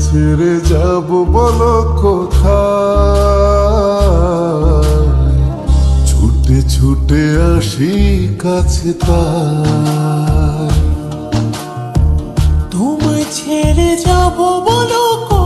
ছেড়ে যাব বলো ছুটে ছুটে আসি কাছে তা তোমায় ছেড়ে যাব বলো কোথায়?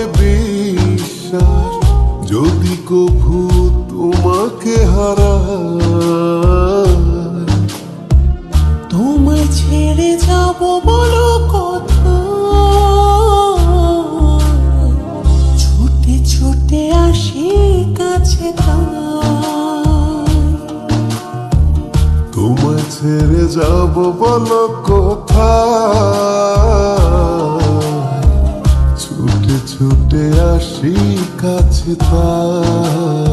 যদি কভু তোমাকে হারা তোমায় ছেড়ে যাব বলো কথা। ছুটে ছুটে আসি কাছে তোমায় ছেড়ে যাব বলো কোথায় ছুটে আসি কাছে তাই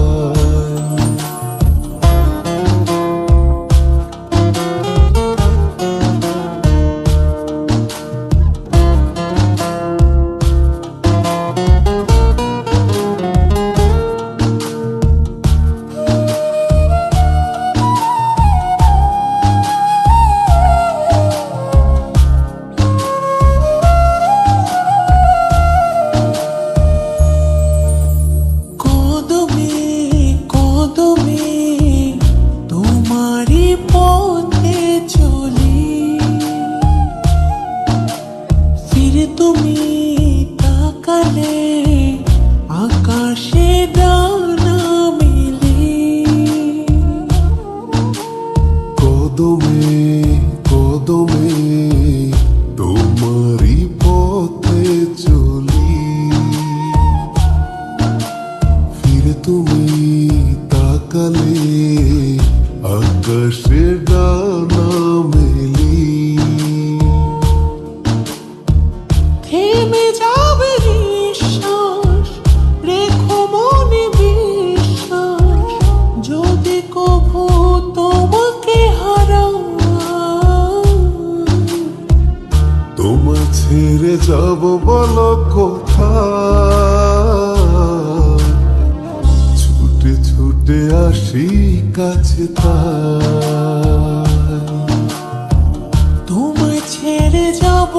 কদমে কদমে তোমারি পথে চলি। ফিরে তুমি তাকালে আকাশে আসি কাছে তোমায় ছেড়ে যাব